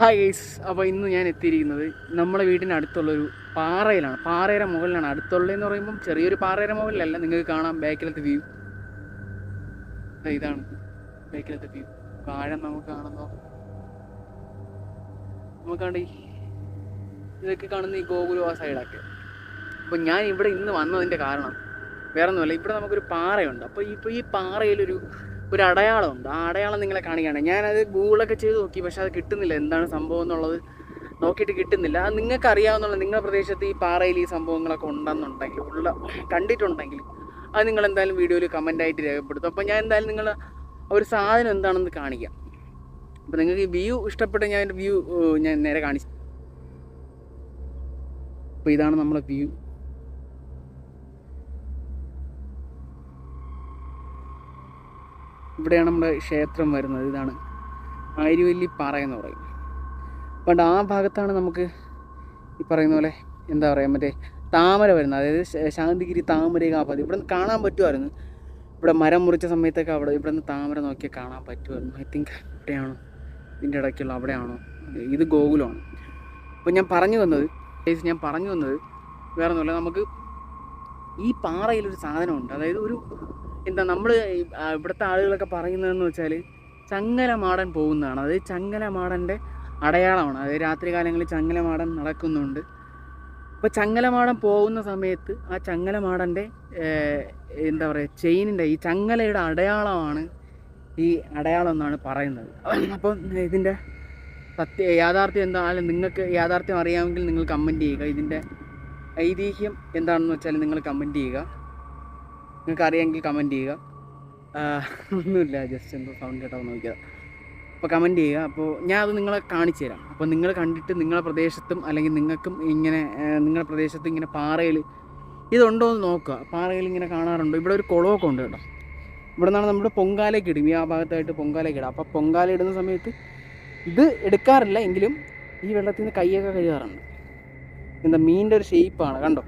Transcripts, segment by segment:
Hi guys അപ്പോൾ ഇന്ന് ഞാൻ എത്തിയിരിക്കുന്നത് നമ്മുടെ വീടിന് അടുത്തുള്ളൊരു പാറയിലാണ്. പാറയുടെ മുകളിലാണ്. അടുത്തുള്ളതെന്ന് പറയുമ്പം ചെറിയൊരു പാറയുടെ മുകളിലല്ല. നിങ്ങൾക്ക് കാണാം. ബാക്കിലത്തെ വ്യൂ ഇതാണ് ബാക്കിലത്തെ വ്യൂ ആഴം നമുക്ക് കാണുന്നോ നമുക്ക് ഇതൊക്കെ കാണുന്ന ഈ ഗോകുലവാ സൈഡൊക്കെ അപ്പോൾ ഞാൻ ഇവിടെ ഇന്ന് വന്നതിന്റെ കാരണം വേറെ ഒന്നുമല്ല ഇവിടെ നമുക്കൊരു പാറയുണ്ട്. അപ്പോൾ ഇപ്പോൾ ഈ പാറയിലൊരു ഒരു അടയാളമുണ്ട് ആ അടയാളം നിങ്ങളെ കാണിക്കുകയാണ്. ഞാനത് ഗൂഗിളൊക്കെ ചെയ്ത് നോക്കി പക്ഷെ അത് കിട്ടുന്നില്ല. എന്താണ് സംഭവം എന്നുള്ളത് നോക്കിയിട്ട് കിട്ടുന്നില്ല. അത് നിങ്ങൾക്ക് അറിയാവുന്നുള്ള നിങ്ങളുടെ പ്രദേശത്ത് ഈ പാറയിൽ ഈ സംഭവങ്ങളൊക്കെ ഉണ്ടെന്നുണ്ടെങ്കിൽ ഉള്ള കണ്ടിട്ടുണ്ടെങ്കിൽ അത് നിങ്ങൾ എന്തായാലും വീഡിയോയിൽ കമന്റായിട്ട് രേഖപ്പെടുത്തും. അപ്പോൾ ഞാൻ എന്തായാലും നിങ്ങൾ ഒരു സാധനം എന്താണെന്ന് കാണിക്കാം. അപ്പോൾ നിങ്ങൾക്ക് ഈ വ്യൂ ഇഷ്ടപ്പെട്ട ഞാൻ വ്യൂ ഞാൻ നേരെ കാണിച്ചു അപ്പോൾ ഇതാണ് നമ്മളെ വ്യൂ ഇവിടെയാണ് നമ്മുടെ ക്ഷേത്രം വരുന്നത്. ഇതാണ് ആര്യവല്ലി പാറ എന്ന് പറയും. പണ്ട് ആ ഭാഗത്താണ് നമുക്ക് ഈ പറയുന്ന പോലെ എന്താ പറയുക മറ്റേ താമര വരുന്നത്. അതായത് ശാന്തിഗിരി താമര കാപ്പതി ഇവിടെ നിന്ന് കാണാൻ പറ്റുമായിരുന്നു ഇവിടെ മരം മുറിച്ച സമയത്തൊക്കെ അവിടെ ഇവിടെ നിന്ന് താമര നോക്കിയാൽ കാണാൻ പറ്റുമായിരുന്നു ഐ തിങ്ക് ഇവിടെയാണോ? ഇതിന്റെ ഇടയ്ക്കുള്ള അവിടെയാണോ? ഇത് ഗോകുലമാണ്. അപ്പോൾ ഞാൻ പറഞ്ഞു വന്നത് ഞാൻ പറഞ്ഞു വന്നത് വേറെ ഒന്നുമില്ല. നമുക്ക് ഈ പാറയിലൊരു സാധനമുണ്ട്. അതായത് ഒരു എന്താ നമ്മൾ ഇവിടുത്തെ ആളുകളൊക്കെ പറയുന്നതെന്ന് വെച്ചാൽ ചങ്ങലമാടൻ പോകുന്നതാണ്. അതായത് ചങ്ങലമാടന്റെ അടയാളമാണ്. അതായത് രാത്രി കാലങ്ങളിൽ ചങ്ങലമാടൻ നടക്കുന്നുണ്ട്. അപ്പോൾ ചങ്ങലമാടൻ പോകുന്ന സമയത്ത് ആ ചങ്ങലമാടന്റെ എന്താ പറയുക ചെയിനിന്റെ ഈ ചങ്ങലയുടെ അടയാളമാണ് ഈ അടയാളം എന്നാണ് പറയുന്നത്. അപ്പോൾ ഇതിന്റെ സത്യ യാഥാർത്ഥ്യം എന്താണെങ്കിലും നിങ്ങൾക്ക് യാഥാർത്ഥ്യം അറിയാമെങ്കിൽ നിങ്ങൾ കമന്റ് ചെയ്യുക. ഇതിന്റെ ഐതിഹ്യം എന്താണെന്ന് വെച്ചാൽ നിങ്ങൾ കമന്റ് ചെയ്യുക. നിങ്ങൾക്ക് അറിയാമെങ്കിൽ കമന്റ് ചെയ്യുക ഒന്നുമില്ല ജസ്റ്റ് എന്തോ സൗണ്ട് കേട്ടോ നോക്കിയത്. അപ്പോൾ കമന്റ് ചെയ്യുക. അപ്പോൾ ഞാൻ അത് നിങ്ങളെ കാണിച്ചു തരാം. അപ്പോൾ നിങ്ങൾ കണ്ടിട്ട് നിങ്ങളുടെ പ്രദേശത്തും അല്ലെങ്കിൽ നിങ്ങൾക്കും ഇങ്ങനെ നിങ്ങളുടെ പ്രദേശത്ത് ഇങ്ങനെ പാറയിൽ ഇതുണ്ടോ എന്ന് നോക്കുക. പാറയിൽ ഇങ്ങനെ കാണാറുണ്ടോ. ഇവിടെ ഒരു കുളമൊക്കെ ഉണ്ട് കേട്ടോ. ഇവിടെ നിന്നാണ് നമ്മുടെ പൊങ്കാലയ്ക്ക് ഇടും ഈ ആ ഭാഗത്തായിട്ട് പൊങ്കാലയ്ക്ക് ഇടും അപ്പോൾ പൊങ്കാല ഇടുന്ന സമയത്ത് ഇത് എടുക്കാറില്ല. എങ്കിലും ഈ വെള്ളത്തിൽ നിന്ന് കൈയൊക്കെ കഴുകാറുണ്ട്. എന്താ മീനിന്റെ ഒരു ഷേപ്പാണ് കണ്ടോ?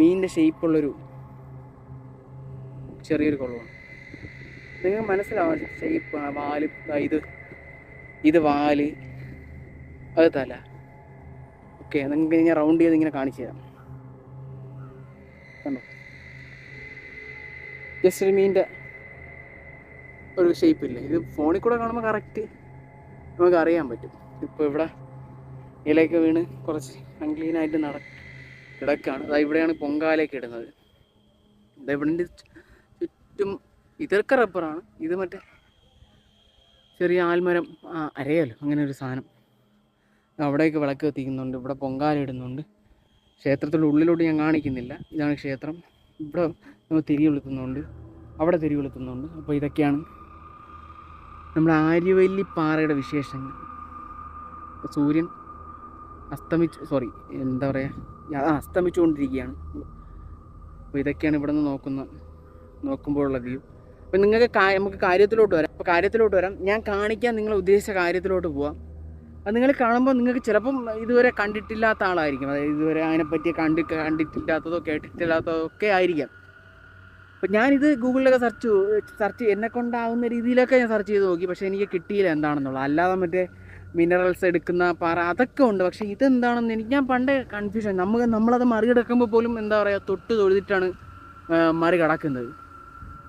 മീനിന്റെ ഷേപ്പുള്ളൊരു ചെറിയൊരു കുളമാണ് നിങ്ങൾ മനസ്സിലാവും ഷേപ്പ് വാൽ ഇത്. ഇത് വാൽ അത് തല. ഓക്കെ നിങ്ങൾക്ക് ഞാൻ റൗണ്ട് ചെയ്ത് ഇങ്ങനെ കാണിച്ചു തരാം. കണ്ടോ? ജസ്റ്റ് ഒരു ഒരു ഷേപ്പ് ഇല്ല? ഇത് ഫോണിൽ കൂടെ കാണുമ്പോൾ കറക്റ്റ് നമുക്ക് അറിയാൻ പറ്റും. ഇപ്പോൾ ഇവിടെ ഇലയൊക്കെ വീണ് കുറച്ച് അൺക്ലീനായിട്ട് നട കിടക്കാണ്. അതാ ഇവിടെയാണ് പൊങ്കാലയൊക്കെ ഇടുന്നത്. ഇതാ ഇവിടെ ചുറ്റും ഇതൊക്കെ റബ്ബറാണ്. ഇത് മറ്റേ ചെറിയ ആൽമരം അരയല്ലോ അങ്ങനെ ഒരു സാധനം. അവിടേക്ക് വിളക്ക് കത്തിക്കുന്നുണ്ട് ഇവിടെ പൊങ്കാല ഇടുന്നുണ്ട്. ക്ഷേത്രത്തിന്റെ ഉള്ളിലോട്ട് ഞാൻ കാണിക്കുന്നില്ല. ഇതാണ് ക്ഷേത്രം. ഇവിടെ നമ്മൾ തിരി കൊളുത്തുന്നുണ്ട് അവിടെ തിരി കൊളുത്തുന്നുണ്ട് അപ്പോൾ ഇതൊക്കെയാണ് നമ്മുടെ ആര്യവല്ലി പാറയുടെ വിശേഷങ്ങൾ. സൂര്യൻ അസ്തമിച്ച് സോറി എന്താ പറയുക അസ്തമിച്ചുകൊണ്ടിരിക്കുകയാണ്. അപ്പോൾ ഇതൊക്കെയാണ് ഇവിടെ നിന്ന് നോക്കുന്ന നോക്കുമ്പോഴുള്ള വ്യൂ അപ്പം നിങ്ങൾക്ക് നമുക്ക് കാര്യത്തിലോട്ട് വരാം. അപ്പോൾ കാര്യത്തിലോട്ട് വരാം. ഞാൻ കാണിക്കാൻ നിങ്ങൾ ഉദ്ദേശിച്ച കാര്യത്തിലോട്ട് പോവാം. അത് നിങ്ങൾ കാണുമ്പോൾ നിങ്ങൾക്ക് ചിലപ്പം ഇതുവരെ കണ്ടിട്ടില്ലാത്ത ആളായിരിക്കും. അതായത് ഇതുവരെ അതിനെപ്പറ്റി കണ്ടി കണ്ടിട്ടില്ലാത്തതോ കേട്ടിട്ടില്ലാത്തതോ ഒക്കെ ആയിരിക്കാം. അപ്പം ഞാനിത് ഗൂഗിളിലൊക്കെ സെർച്ച് സെർച്ച് എന്നെ കൊണ്ടാവുന്ന രീതിയിലൊക്കെ ഞാൻ സെർച്ച് ചെയ്ത് നോക്കി. പക്ഷേ എനിക്ക് കിട്ടിയില്ല എന്താണെന്നുള്ളത്. അല്ലാതെ മറ്റേ മിനറൽസ് എടുക്കുന്ന പാറ അതൊക്കെ ഉണ്ട്. പക്ഷേ ഇതെന്താണെന്ന് എനിക്ക് ഞാൻ പണ്ടേ കൺഫ്യൂഷൻ നമുക്ക് നമ്മളത് മറികടക്കുമ്പോൾ പോലും എന്താ പറയുക തൊട്ട് തൊഴുതിട്ടാണ് മറികടക്കുന്നത്.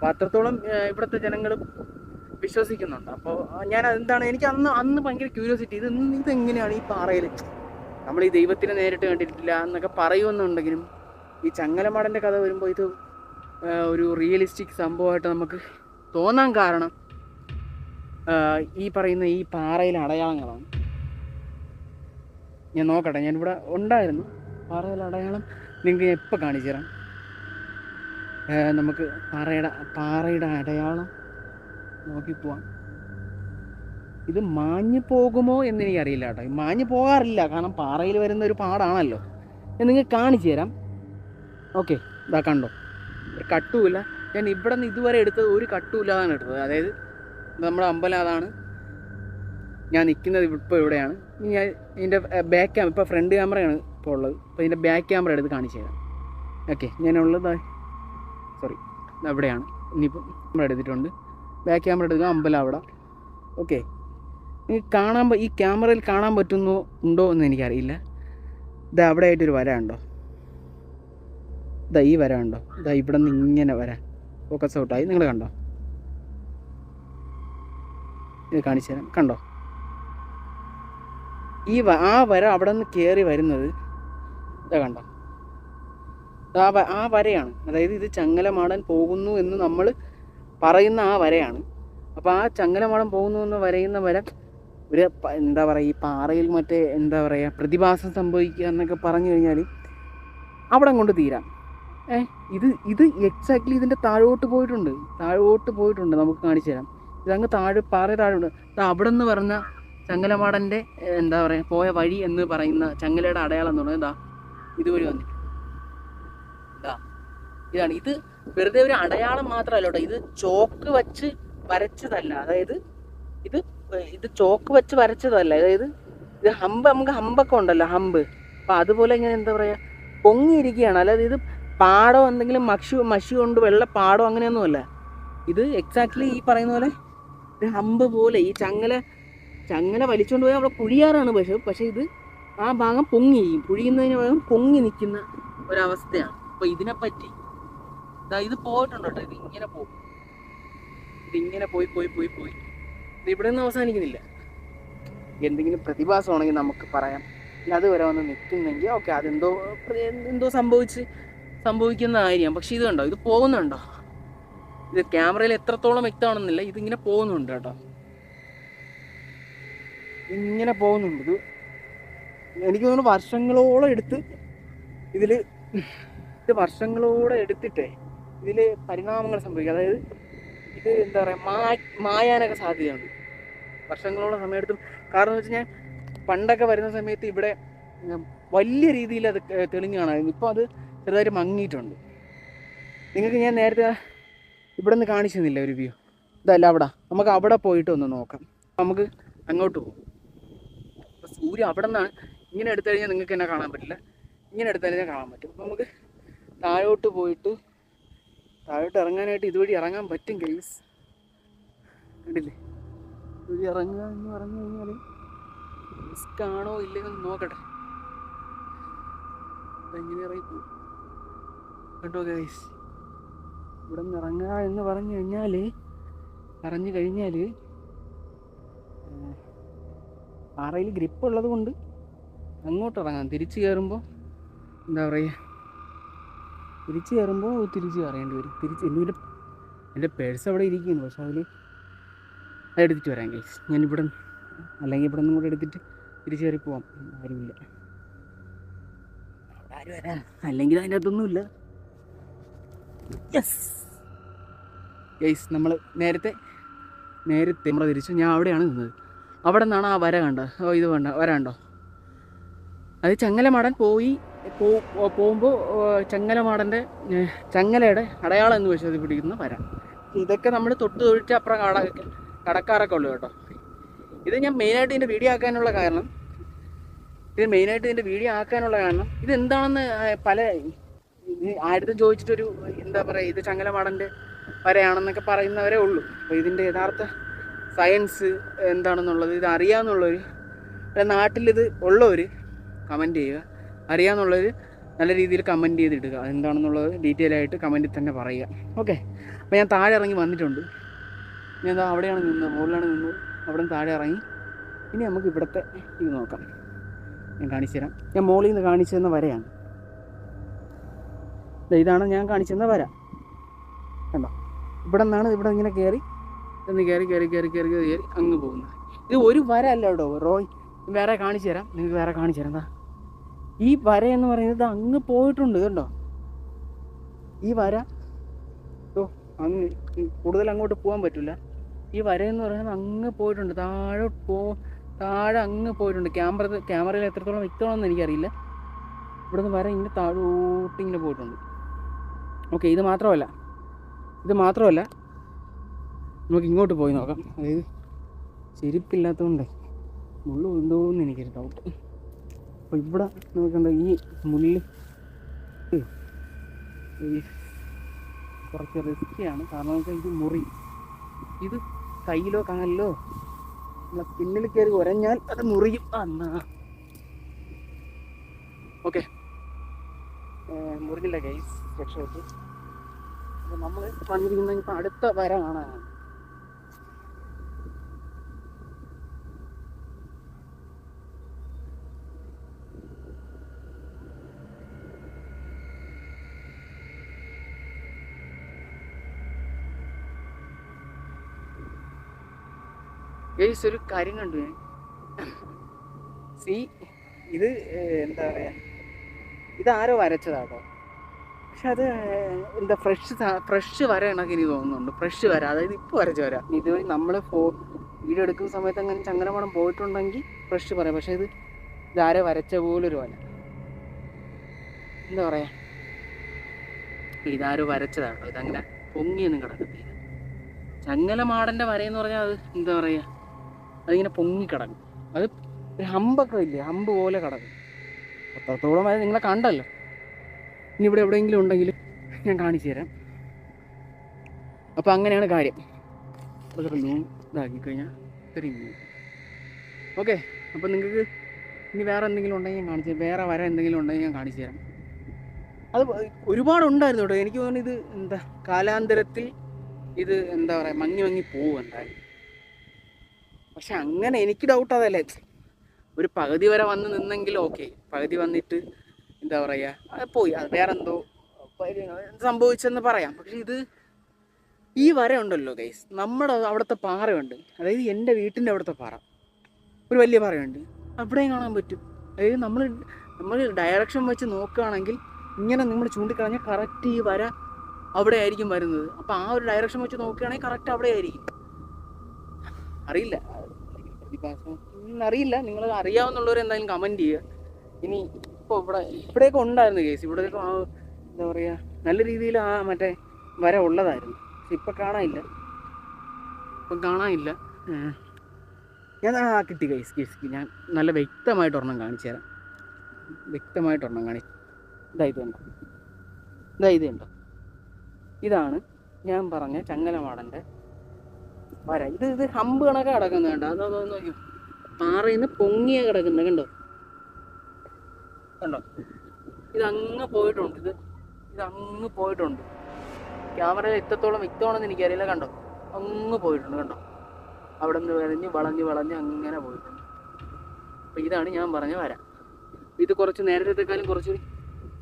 അപ്പോൾ അത്രത്തോളം ഇവിടുത്തെ ജനങ്ങളും വിശ്വസിക്കുന്നുണ്ട്. അപ്പോൾ ഞാൻ എന്താണ് എനിക്ക് അന്ന് അന്ന് ഭയങ്കര ക്യൂരിയോസിറ്റി ഇത് ഇതെങ്ങനെയാണ് ഈ പാറയിൽ നമ്മൾ ഈ ദൈവത്തിനെ നേരിട്ട് കണ്ടിട്ടില്ല എന്നൊക്കെ പറയുമെന്നുണ്ടെങ്കിലും ഈ ചങ്ങലമാടന്റെ കഥ വരുമ്പോൾ ഇത് ഒരു റിയലിസ്റ്റിക് സംഭവമായിട്ട് നമുക്ക് തോന്നാൻ കാരണം ഈ പറയുന്ന ഈ പാറയിലെ അടയാളങ്ങളാണ്. ഞാൻ നോക്കട്ടെ ഞാനിവിടെ ഉണ്ടായിരുന്നു. പാറയിലെ അടയാളം നിങ്ങൾക്ക് ഞാൻ എപ്പോൾ കാണിച്ചു തരാം നമുക്ക് പാറയുടെ പാറയുടെ അടയാളം നോക്കി പോവാം. ഇത് മാഞ്ഞു പോകുമോ എന്ന് എനിക്കറിയില്ല കേട്ടോ. മാഞ്ഞു പോകാറില്ല കാരണം പാറയിൽ വരുന്ന ഒരു പാടാണല്ലോ. ഞാൻ നിങ്ങൾക്ക് കാണിച്ചു തരാം. ഓക്കെ ഇതാ കണ്ടോ. ഒരു കട്ടുമില്ല. ഞാൻ ഇവിടെ നിന്ന് ഇതുവരെ എടുത്തത് ഒരു കട്ടുമില്ലാതാണ് എടുത്തത് അതായത് നമ്മുടെ അമ്പലം അതാണ്. ഞാൻ നിൽക്കുന്നത് ഇപ്പോൾ ഇവിടെയാണ്. ഞാൻ ഇതിന്റെ ബാക്ക് ക്യാമറ ഇപ്പോൾ ഫ്രണ്ട് ക്യാമറയാണ് ഇപ്പോൾ ഉള്ളത്. അപ്പോൾ ഇതിന്റെ ബാക്ക് ക്യാമറ എടുത്ത് കാണിച്ചു തരാം. ഓക്കെ ഞാനുള്ളത് സോറി അവിടെയാണ് ഇനിയിപ്പം ക്യാമറ എടുത്തിട്ടുണ്ട്. ബാക്ക് ക്യാമറ എടുക്കുക അമ്പലം അവിടെ. ഓക്കെ നിങ്ങൾക്ക് കാണാൻ ഈ ക്യാമറയിൽ കാണാൻ പറ്റുന്നോ ഉണ്ടോ എന്ന് എനിക്കറിയില്ല. ഇത് അവിടെ ആയിട്ടൊരു വര ഉണ്ടോ ഇതാ ഈ വര ഉണ്ടോ ഇതാ ഇവിടെ നിന്ന് ഇങ്ങനെ വര. ഫോക്കസ് ഔട്ടായി നിങ്ങൾ കണ്ടോ? ഇത് കാണിച്ചു തരാം. കണ്ടോ? ഈ ആ വര അവിടെ നിന്ന് കയറി വരുന്നത് ഇതാ കണ്ടോ? ആ ആ വരയാണ്. അതായത് ഇത് ചങ്ങലമാടൻ പോകുന്നു എന്ന് നമ്മൾ പറയുന്ന ആ വരയാണ്. അപ്പോൾ ആ ചങ്ങലമാടൻ പോകുന്നു എന്ന് വരയുന്ന വര ഒരു എന്താ പറയുക ഈ പാറയിൽ മറ്റേ എന്താ പറയുക പ്രതിഭാസം സംഭവിക്കുക എന്നൊക്കെ പറഞ്ഞു കഴിഞ്ഞാൽ അവിടെ കൊണ്ട് തീരാം. ഏ ഇത് ഇത് എക്സാക്ട്ലി ഇതിന്റെ താഴോട്ട് പോയിട്ടുണ്ട്. താഴോട്ട് പോയിട്ടുണ്ട്. നമുക്ക് കാണിച്ചു തരാം. ഇതങ്ങ് താഴെ പാറ താഴോട്ട് അവിടെ നിന്ന് പറഞ്ഞ ചങ്ങലമാടന്റെ എന്താ പറയുക പോയ വഴി എന്ന് പറയുന്ന ചങ്ങലയുടെ അടയാളം എന്ന് പറയുന്നത് ഇതാ ഇതുവഴി വന്നിട്ട് ഇതാ ഇതാണ്. ഇത് വെറുതെ ഒരു അടയാളം മാത്രമല്ല കേട്ടോ. ഇത് ചോക്ക് വച്ച് വരച്ചതല്ല. അതായത് ഇത് ഇത് ചോക്ക് വെച്ച് വരച്ചതല്ല. അതായത് ഇത് ഹമ്പ് നമുക്ക് ഹമ്പൊക്കെ ഉണ്ടല്ലോ ഹമ്പ്. അപ്പം അതുപോലെ ഇങ്ങനെ എന്താ പറയുക പൊങ്ങിയിരിക്കുകയാണ്. അല്ലാതെ ഇത് പാടോ എന്തെങ്കിലും മഷി മഷി കൊണ്ട് വെള്ള പാടോ അങ്ങനെയൊന്നുമല്ല ഇത് എക്സാക്ട്ലി ഈ പറയുന്ന പോലെ ഒരു ഹമ്പ് പോലെ ഈ ചങ്ങല ചങ്ങല വലിച്ചുകൊണ്ട് പോയാൽ അവിടെ കുഴിയാറാണ് പക്ഷെ പക്ഷെ ഇത് ആ ഭാഗം പൊങ്ങിയിരിക്കും കുഴിയുന്നതിന് പകരം പൊങ്ങി നിൽക്കുന്ന ഒരവസ്ഥയാണ്. അപ്പോൾ ഇതിനെപ്പറ്റി ദാ ഇത് പോയിട്ടുണ്ട് കേട്ടോ ഇത് ഇങ്ങനെ പോകും. ഇതിങ്ങനെ പോയി പോയി പോയി പോയി. ഇത് ഇവിടെ നിന്ന് അവസാനിക്കുന്നില്ല. എന്തെങ്കിലും പ്രതിഭാസമാണെങ്കിൽ നമുക്ക് പറയാം. അത് അതുവരെ വന്ന് നിൽക്കുന്നെങ്കിൽ ഓക്കെ അതെന്തോ എന്തോ സംഭവിച്ച് സംഭവിക്കുന്നതായിരിക്കാം പക്ഷെ ഇത് കണ്ടോ ഇത് പോകുന്നുണ്ടോ? ഇത് ക്യാമറയിൽ എത്രത്തോളം വ്യക്തമാണെന്നില്ല ഇതിങ്ങനെ പോകുന്നുണ്ട് കേട്ടോ. ഇങ്ങനെ പോകുന്നുണ്ട്. ഇത് എനിക്ക് തോന്നുന്നു വർഷങ്ങളോളം എടുത്ത് ഇതിൽ ഇത് വർഷങ്ങളോളം എടുത്തിട്ടേ ഇതിൽ പരിണാമങ്ങൾ സംഭവിക്കും. അതായത് ഇത് എന്താ പറയുക മാ മായാനൊക്കെ സാധ്യതയുണ്ട്. വർഷങ്ങളോളം സമയത്തും കാരണം എന്ന് വെച്ച് കഴിഞ്ഞാൽ പണ്ടൊക്കെ വരുന്ന സമയത്ത് ഇവിടെ വലിയ രീതിയിൽ അത് തെളിഞ്ഞു കാണാമായിരുന്നു. ഇപ്പോൾ അത് ചെറുതായിട്ട് മങ്ങിയിട്ടുണ്ട്. നിങ്ങൾക്ക് ഞാൻ നേരത്തെ ഇവിടെ നിന്ന് കാണിച്ചു തന്നില്ല ഒരു വ്യൂ? ഇതല്ല അവിടെ. നമുക്ക് അവിടെ പോയിട്ട് ഒന്ന് നോക്കാം. നമുക്ക് അങ്ങോട്ട് പോകും അപ്പോൾ സൂര്യൻ അവിടെ നിന്നാണ്. ഇങ്ങനെ എടുത്തു കഴിഞ്ഞാൽ നിങ്ങൾക്ക് എന്നെ കാണാൻ പറ്റില്ല. ഇങ്ങനെ എടുത്തു കഴിഞ്ഞാൽ കാണാൻ പറ്റും. അപ്പോൾ നമുക്ക് താഴോട്ട് പോയിട്ട് താഴോട്ട് ഇറങ്ങാനായിട്ട് ഇതുവഴി ഇറങ്ങാൻ പറ്റും ഗൈസ് കണ്ടില്ലേ? ഇതുവഴി ഇറങ്ങുക എന്ന് പറഞ്ഞു കഴിഞ്ഞാൽ റിസ്ക് ആണോ ഇല്ലയോ നോക്കട്ടെ. എങ്ങനെ ഇറങ്ങി കണ്ടോ ഗൈസ് ഇവിടെ നിന്ന് ഇറങ്ങുക എന്ന് പറഞ്ഞു കഴിഞ്ഞാൽ പറഞ്ഞു കഴിഞ്ഞാൽ പാറയിൽ ഗ്രിപ്പ് ഉള്ളത് കൊണ്ട് അങ്ങോട്ട് ഇറങ്ങാം. തിരിച്ചു കയറുമ്പോൾ എന്താ പറയുക തിരിച്ച് കയറുമ്പോൾ തിരിച്ച് കയറേണ്ടി വരും. തിരിച്ച് എന്റെ എന്റെ പേഴ്സ് അവിടെ ഇരിക്കുന്നു. പക്ഷെ അതിൽ അത് എടുത്തിട്ട് വരാം കേസ് ഞാൻ ഇവിടെ അല്ലെങ്കിൽ ഇവിടെ നിന്നും കൂടെ എടുത്തിട്ട് തിരിച്ച് കയറി പോവാം. ആരുമില്ല. അല്ലെങ്കിൽ അതിന്റെ അകത്തൊന്നുമില്ല യെസ് ഗൈസ് നമ്മൾ നേരത്തെ നേരത്തെ നമ്മൾ തിരിച്ചു ഞാൻ അവിടെയാണ് നിന്നത്. അവിടെ നിന്നാണ് ആ വര കണ്ടത്. ഓ ഇത് വേണ്ട. വര അത് ചങ്ങലമാടൻ പോയി പോകുമ്പോൾ ചങ്ങലമാടന്റെ ചങ്ങലയുടെ അടയാളം എന്ന് പിടിക്കുന്ന വര. ഇതൊക്കെ നമ്മൾ തൊട്ട് തൊഴിച്ച് അപ്പുറം കട കടക്കാറൊക്കെ ഉള്ളു കേട്ടോ. ഇത് ഞാൻ മെയിനായിട്ട് ഇതിന്റെ വീഡിയോ ആക്കാനുള്ള കാരണം ഇത് മെയിനായിട്ട് ഇതിന്റെ വീഡിയോ ആക്കാനുള്ള കാരണം ഇത് എന്താണെന്ന് ആ, പല ആരുടെ ചോദിച്ചിട്ടൊരു എന്താ പറയുക ഇത് ചങ്ങലമാടന്റെ വരയാണെന്നൊക്കെ പറയുന്നവരേ ഉള്ളൂ. അപ്പോൾ ഇതിന്റെ യഥാർത്ഥ സയൻസ് എന്താണെന്നുള്ളത് ഇത് അറിയാമെന്നുള്ളവർ നാട്ടിലിത് ഉള്ളവർ കമന്റ് ചെയ്യുക. അറിയാമെന്നുള്ളവർ നല്ല രീതിയിൽ കമന്റ് ചെയ്തിടുക. അതെന്താണെന്നുള്ളത് ഡീറ്റെയിൽ ആയിട്ട് കമന്റിൽ തന്നെ പറയുക. ഓക്കെ അപ്പോൾ ഞാൻ താഴെ ഇറങ്ങി വന്നിട്ടുണ്ട്. ഞാൻ എന്താ അവിടെയാണ് നിന്നത് മുകളിലാണ് നിന്നത് അവിടെ നിന്ന് താഴെ ഇറങ്ങി. ഇനി നമുക്ക് ഇവിടുത്തെ ഇത് നോക്കാം. ഞാൻ കാണിച്ചു തരാം. ഞാൻ മുകളിൽ നിന്ന് കാണിച്ചു തന്ന വരയാണ്. ഇതാണ് ഞാൻ കാണിച്ചു തന്ന വര. കണ്ടോ? ഇവിടെ നിന്നാണ് ഇവിടെ ഇങ്ങനെ കയറി കയറി കയറി കയറി കയറി കയറി കയറി അങ്ങ് പോകുന്നത്. ഇത് ഒരു വര അല്ല കേട്ടോ റോയ്. വേറെ കാണിച്ചു തരാം. നിങ്ങൾക്ക് വേറെ കാണിച്ചു തരാം. എന്താ ഈ വര എന്ന് പറയുന്നത് അങ്ങ് പോയിട്ടുണ്ട് കേട്ടോ ഈ വര ഓ അങ്ങ് കൂടുതൽ അങ്ങോട്ട് പോകാൻ പറ്റില്ല ഈ വര എന്ന് പറയുന്നത് അങ്ങ് പോയിട്ടുണ്ട്. താഴെ പോ താഴെ അങ്ങ് പോയിട്ടുണ്ട്. ക്യാമറ ക്യാമറയിൽ എത്രത്തോളം വ്യക്തമാണെന്ന് എനിക്കറിയില്ല. ഇവിടുന്ന് വര ഇങ്ങനെ താഴോട്ട് ഇങ്ങനെ പോയിട്ടുണ്ട്. ഓക്കെ ഇത് മാത്രമല്ല. ഇത് മാത്രമല്ല. നമുക്ക് ഇങ്ങോട്ട് പോയി നോക്കാം. അതായത് ചെരുപ്പില്ലാത്തതുകൊണ്ട് മുള്ളു ഉണ്ടോ എന്ന് എനിക്കൊരു ഡൗട്ട് അപ്പോൾ ഇവിടെ നോക്കണ്ട ഈ മുല്ല് കുറച്ച് റിസ്ക്കിയാണ് കാരണം വെച്ചാൽ ഇത് മുറി. ഇത് കയ്യിലോ കാലിലോ നമ്മളെ പിന്നിൽ കയറി ഉരഞ്ഞാൽ അത് മുറിയും. എന്നാ. ഓക്കെ. മുറിഞ്ഞില്ല ഗൈസ് രക്ഷപ്പെട്ടു അപ്പോൾ നമ്മൾ വന്നിരിക്കുന്ന ഇപ്പം അടുത്ത വര കാണാനാണ് ഗൈസ് ഒരു കാര്യം കണ്ടു ഞാൻ. സി ഇത് എന്താ പറയുക ഇതാരോ വരച്ചതാട്ടോ. പക്ഷെ അത് എന്താ ഫ്രഷ് ഫ്രഷ് വര എനിക്ക് തോന്നുന്നുണ്ട്. ഫ്രഷ് വര. അതായത് ഇപ്പോൾ വരച്ച വര. ഇത് നമ്മൾ ഫോ വീഡിയോ എടുക്കുന്ന സമയത്ത് അങ്ങനെ ചങ്ങനമണം പോയിട്ടുണ്ടെങ്കിൽ ഫ്രഷ് പറയാം. പക്ഷേ ഇത് ഇതാരോ വരച്ച പോലൊരു വല എന്താ പറയാ? ഇതാരോ വരച്ചതാട്ടോ. ഇതങ്ങനെ പൊങ്ങിയൊന്നും കിടക്കത്തില്ല. ചങ്ങലമാടന്റെ വരയെന്ന് പറഞ്ഞാൽ അത് എന്താ പറയുക അതിങ്ങനെ പൊങ്ങി കിടക്കും. അത് ഒരു ഹമ്പൊക്കെ ഇല്ലേ ഹമ്പ് പോലെ കിടക്കും. അത്രത്തോളം അത് നിങ്ങളെ കണ്ടല്ലോ. ഇനി ഇവിടെ എവിടെയെങ്കിലും ഉണ്ടെങ്കിൽ ഞാൻ കാണിച്ചു തരാം. അപ്പോൾ അങ്ങനെയാണ് കാര്യം. അതൊക്കെ ഇതാക്കി കഴിഞ്ഞാൽ ഇത്രയും ഓക്കെ അപ്പോൾ നിങ്ങൾക്ക് ഇനി വേറെ എന്തെങ്കിലും ഉണ്ടെങ്കിൽ ഞാൻ കാണിച്ചു വേറെ വര എന്തെങ്കിലും ഉണ്ടെങ്കിൽ ഞാൻ കാണിച്ചു തരാം. അത് ഒരുപാട് ഉണ്ടായിരുന്നു കേട്ടോ. എനിക്ക് തോന്നുന്നു ഇത് എന്താ കാലാന്തരത്തിൽ ഇത് എന്താ പറയുക മങ്ങി മങ്ങി പോവും എന്തായാലും പക്ഷെ അങ്ങനെ എനിക്ക് ഡൗട്ട് അതല്ലേ? ഒരു പകുതി വരെ വന്ന് നിന്നെങ്കിൽ ഓക്കെ പകുതി വന്നിട്ട് എന്താ പറയുക പോയി. അത് വേറെ എന്തോ സംഭവിച്ചെന്ന് പറയാം. പക്ഷെ ഇത് ഈ വര ഉണ്ടല്ലോ ഗൈസ് നമ്മുടെ അവിടുത്തെ പാറയുണ്ട്. അതായത് എന്റെ വീട്ടിന്റെ അവിടുത്തെ പാറ. ഒരു വലിയ പാറയുണ്ട്. അവിടെയും കാണാൻ പറ്റും. അതായത് നമ്മൾ നമ്മൾ ഡയറക്ഷൻ വെച്ച് നോക്കുകയാണെങ്കിൽ ഇങ്ങനെ നമ്മൾ ചൂണ്ടിക്കളഞ്ഞാൽ കറക്റ്റ് ഈ വര അവിടെ ആയിരിക്കും വരുന്നത്. അപ്പോൾ ആ ഒരു ഡയറക്ഷൻ വെച്ച് നോക്കുകയാണെങ്കിൽ കറക്റ്റ് അവിടെ ആയിരിക്കും. അറിയില്ല. അറിയില്ല. നിങ്ങൾ അറിയാവുന്നുള്ളവർ എന്തായാലും കമന്റ് ചെയ്യുക. ഇനി ഇപ്പോൾ ഇവിടെ ഇവിടെയൊക്കെ ഉണ്ടായിരുന്നു കേസ് ആ എന്താ പറയുക നല്ല രീതിയിൽ ആ മറ്റേ വര ഉള്ളതായിരുന്നു. പക്ഷെ ഇപ്പം കാണാനില്ല. ഇപ്പം കാണാനില്ല. ഞാൻ ആ കിട്ടി കൈസ് കേസ് ഞാൻ നല്ല വ്യക്തമായിട്ട് ഒരെണ്ണം കാണിച്ചു തരാം. വ്യക്തമായിട്ട് ഒരെണ്ണം കാണി ഇതാ ഇത് കണ്ടോ? ഇതാ ഇതാണ് ഞാൻ പറഞ്ഞ ചങ്ങലമാടന്റെ വര. ഇത് ഇത് ഹമ്പ് കണക്കാ കിടക്കുന്നത് കണ്ടോ? അതോ നോക്കി പാറയിൽ നിന്ന് കിടക്കുന്നത് കണ്ടോ? കണ്ടോ? ഇത് അങ്ങ് പോയിട്ടുണ്ട്. ഇത് ഇത് അങ്ങ് പോയിട്ടുണ്ട്. ക്യാമറയിൽ എത്രത്തോളം വ്യക്തമാണെന്ന് എനിക്കറിയില്ല കണ്ടോ? അങ്ങ് പോയിട്ടുണ്ട് കണ്ടോ? അവിടെ നിന്ന് വരഞ്ഞ് വളഞ്ഞ് വളഞ്ഞ് അങ്ങനെ പോയിട്ടുണ്ട്. അപ്പോൾ ഇതാണ് ഞാൻ പറഞ്ഞ വര. ഇത് കുറച്ച് നേരത്തെക്കാളും കുറച്ച്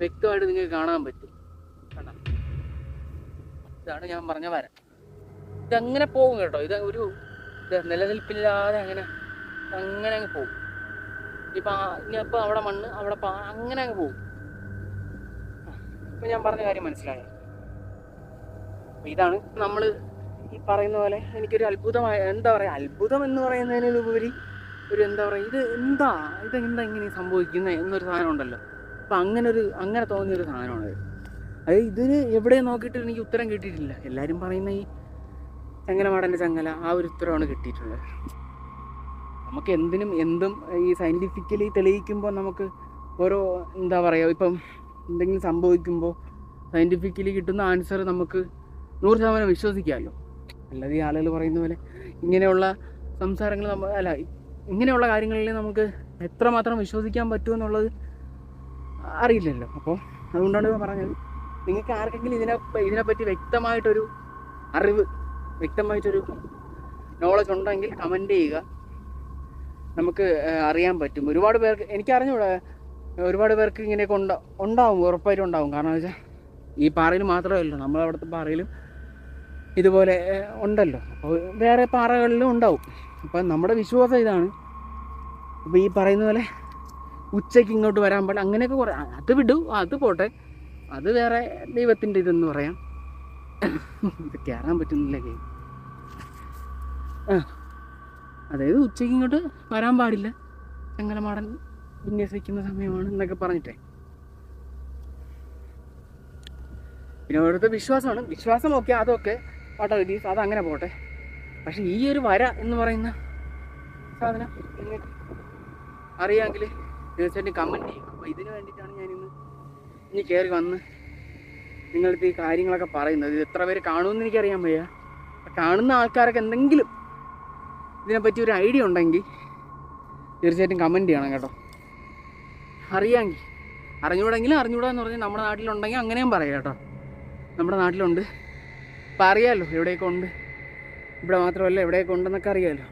വ്യക്തമായിട്ട് നിങ്ങൾക്ക് കാണാൻ പറ്റും. കണ്ടോ? ഇതാണ് ഞാൻ പറഞ്ഞ വര. ഇതങ്ങനെ പോകും കേട്ടോ. ഇത് ഒരു നിലനിൽപ്പില്ലാതെ അങ്ങനെ അങ്ങനെ അങ്ങ് പോകും. ഇപ്പം ഇനിയപ്പോ അവിടെ മണ്ണ് അവിടെ അങ്ങനെ അങ്ങ് പോകും. ഇപ്പം ഞാൻ പറഞ്ഞ കാര്യം മനസ്സിലായോ? ഇതാണ് നമ്മൾ ഈ പറയുന്ന പോലെ എനിക്കൊരു അത്ഭുതമായ എന്താ പറയുക അത്ഭുതം എന്ന് പറയുന്നതിനുപരി ഒരു എന്താ പറയുക ഇത് എന്താ? ഇത് എന്താ ഇങ്ങനെ സംഭവിക്കുന്നത് എന്നൊരു സാധനം ഉണ്ടല്ലോ. അപ്പം അങ്ങനെ ഒരു അങ്ങനെ തോന്നിയൊരു സാധനമാണ് അത്. ഇതിന് എവിടെ നോക്കിയിട്ട് എനിക്ക് ഉത്തരം കിട്ടിയിട്ടില്ല. എല്ലാവരും പറയുന്ന ഈ ചങ്ങലമാടന്റെ ചങ്ങല ആ ഒരു ഉത്തരവാണ് കിട്ടിയിട്ടുള്ളത്. നമുക്ക് എന്തിനും എന്തും ഈ സയന്റിഫിക്കലി തെളിയിക്കുമ്പോൾ നമുക്ക് ഓരോ എന്താ പറയുക ഇപ്പം എന്തെങ്കിലും സംഭവിക്കുമ്പോൾ സയന്റിഫിക്കലി കിട്ടുന്ന ആൻസർ നമുക്ക് നൂറ് ശതമാനം വിശ്വസിക്കാമല്ലോ. അല്ലാതെ ഈ ആളുകൾ പറയുന്ന പോലെ ഇങ്ങനെയുള്ള സംസാരങ്ങൾ നമ്മൾ അല്ല ഇങ്ങനെയുള്ള കാര്യങ്ങളിൽ നമുക്ക് എത്രമാത്രം വിശ്വസിക്കാൻ പറ്റുമെന്നുള്ളത് അറിയില്ലല്ലോ. അപ്പോൾ അതുകൊണ്ടാണ് ഞാൻ പറഞ്ഞത്. നിങ്ങൾക്ക് ആർക്കെങ്കിലും ഇതിനെ ഇതിനെപ്പറ്റി വ്യക്തമായിട്ടൊരു അറിവ് വ്യക്തമായിട്ടൊരു നോളജ് ഉണ്ടെങ്കിൽ കമന്റ് ചെയ്യുക. നമുക്ക് അറിയാൻ പറ്റും. ഒരുപാട് പേർക്ക് എനിക്ക് അറിഞ്ഞൂടാ ഒരുപാട് പേർക്ക് ഇങ്ങനെയൊക്കെ ഉണ്ടാ ഉണ്ടാവും ഉറപ്പായിട്ടും ഉണ്ടാവും. കാരണം വെച്ചാൽ ഈ പാറയിൽ മാത്രമല്ല നമ്മളവിടുത്തെ പാറയിലും ഇതുപോലെ ഉണ്ടല്ലോ. അപ്പോൾ വേറെ പാറകളിലും ഉണ്ടാവും. അപ്പം നമ്മുടെ വിശ്വാസം ഇതാണ്. അപ്പോൾ ഈ പറയുന്ന പോലെ ഉച്ചയ്ക്ക് ഇങ്ങോട്ട് വരാൻ പാടില്ല. അങ്ങനെയൊക്കെ കുറേ അത് വിടൂ അത് പോട്ടെ. അത് വേറെ ദൈവത്തിന്റെ ഇതെന്ന് പറയാം. കയറാൻ പറ്റുന്നില്ല കേ അതായത് ഉച്ചയ്ക്ക് ഇങ്ങോട്ട് വരാൻ പാടില്ല. ചങ്ങലമാടൻ വിന്യസിക്കുന്ന സമയമാണ് എന്നൊക്കെ പറഞ്ഞിട്ടേ. പിന്നെ ഓരോരുത്തർ വിശ്വാസമാണ്. വിശ്വാസം ഓക്കെ അതൊക്കെ വാട്ടർ അത് അങ്ങനെ പോട്ടെ. പക്ഷെ ഈ ഒരു വര എന്ന് പറയുന്ന സാധനം നിങ്ങൾക്ക് അറിയാമെങ്കിൽ തീർച്ചയായിട്ടും കമന്റ് ചെയ്യും അപ്പോൾ ഇതിന് വേണ്ടിയിട്ടാണ് ഞാനിന്ന് ഇനി കയറി വന്ന് നിങ്ങളിത് ഈ കാര്യങ്ങളൊക്കെ പറയുന്നത് ഇത് എത്ര പേര് കാണുമെന്ന് എനിക്കറിയാൻ വയ്യ. കാണുന്ന ആൾക്കാരൊക്കെ എന്തെങ്കിലും ഇതിനെപ്പറ്റി ഒരു ഐഡിയ ഉണ്ടെങ്കിൽ തീർച്ചയായിട്ടും കമന്റ് ചെയ്യണം കേട്ടോ. അറിയാമെങ്കിൽ. അറിഞ്ഞൂടെങ്കിലും അറിഞ്ഞൂടാന്ന് പറഞ്ഞാൽ നമ്മുടെ നാട്ടിലുണ്ടെങ്കിൽ അങ്ങനെയും പറയാം കേട്ടോ. നമ്മുടെ നാട്ടിലുണ്ട്. അപ്പം അറിയാമല്ലോ എവിടെയൊക്കെ ഉണ്ട്. ഇവിടെ മാത്രമല്ല എവിടെയൊക്കെ ഉണ്ടെന്നൊക്കെ അറിയാമല്ലോ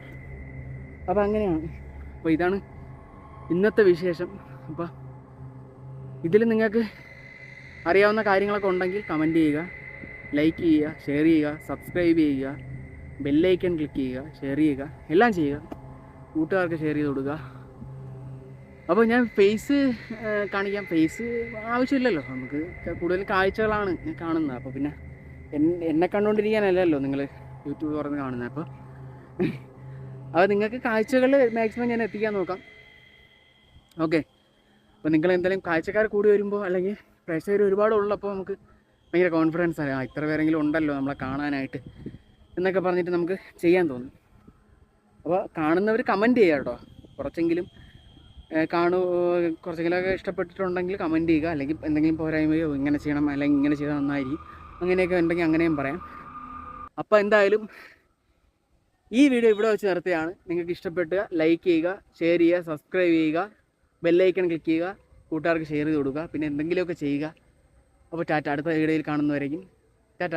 അപ്പോൾ അങ്ങനെയാണ്. അപ്പോൾ ഇതാണ് ഇന്നത്തെ വിശേഷം. അപ്പോൾ ഇതിൽ നിങ്ങൾക്ക് അറിയാവുന്ന കാര്യങ്ങളൊക്കെ ഉണ്ടെങ്കിൽ കമന്റ് ചെയ്യുക ലൈക്ക് ചെയ്യുക ഷെയർ ചെയ്യുക സബ്സ്ക്രൈബ് ചെയ്യുക ബെല്ലൈക്കൺ ക്ലിക്ക് ചെയ്യുക ഷെയർ ചെയ്യുക എല്ലാം ചെയ്യുക. കൂട്ടുകാർക്ക് ഷെയർ ചെയ്ത് കൊടുക്കുക. അപ്പോൾ ഞാൻ ഫേസ് കാണിക്കാം. ഫേസ് ആവശ്യമില്ലല്ലോ. നമുക്ക് കൂടുതൽ കാഴ്ചകളാണ് ഞാൻ കാണുന്നത്. അപ്പോൾ പിന്നെ എന്നെ കണ്ടുകൊണ്ടിരിക്കാനല്ലല്ലോ നിങ്ങൾ യൂട്യൂബ് തുറന്ന് കാണുന്നത്. അപ്പോൾ അപ്പോൾ നിങ്ങൾക്ക് കാഴ്ചകൾ മാക്സിമം ഞാൻ എത്തിക്കാൻ നോക്കാം. ഓക്കെ അപ്പോൾ നിങ്ങൾ എന്തെങ്കിലും കാഴ്ചക്കാർ കൂടി വരുമ്പോൾ അല്ലെങ്കിൽ പ്രേക്ഷകർ ഒരുപാട് ഉള്ളപ്പോൾ നമുക്ക് ഭയങ്കര കോൺഫിഡൻസ് ആണ്. ഇത്ര പേരെങ്കിലും ഉണ്ടല്ലോ നമ്മളെ കാണാനായിട്ട് എന്നൊക്കെ പറഞ്ഞിട്ട് നമുക്ക് ചെയ്യാൻ തോന്നും. അപ്പോൾ കാണുന്നവർ കമന്റ് ചെയ്യുക കേട്ടോ. കുറച്ചെങ്കിലും കാണു കുറച്ചെങ്കിലുമൊക്കെ ഇഷ്ടപ്പെട്ടിട്ടുണ്ടെങ്കിൽ കമന്റ് ചെയ്യുക. അല്ലെങ്കിൽ എന്തെങ്കിലും പോരായ്മയോ ഇങ്ങനെ ചെയ്യണം അല്ലെങ്കിൽ ഇങ്ങനെ ചെയ്താൽ നന്നായിരിക്കും. അങ്ങനെയൊക്കെ ഉണ്ടെങ്കിൽ അങ്ങനെയും പറയാം. അപ്പോൾ എന്തായാലും ഈ വീഡിയോ ഇവിടെ വെച്ച് നിർത്തുകയാണ്. നിങ്ങൾക്ക് ഇഷ്ടപ്പെട്ടുക ലൈക്ക് ചെയ്യുക ഷെയർ ചെയ്യുക സബ്സ്ക്രൈബ് ചെയ്യുക ബെല്ലൈക്കൺ ക്ലിക്ക് ചെയ്യുക. കൂട്ടുകാർക്ക് ഷെയർ ചെയ്ത് കൊടുക്കുക. പിന്നെ എന്തെങ്കിലുമൊക്കെ ചെയ്യുക. അപ്പോൾ ടാറ്റ അടുത്ത വീഡിയോയിൽ കാണുന്നവരേക്കും. ടാറ്റ.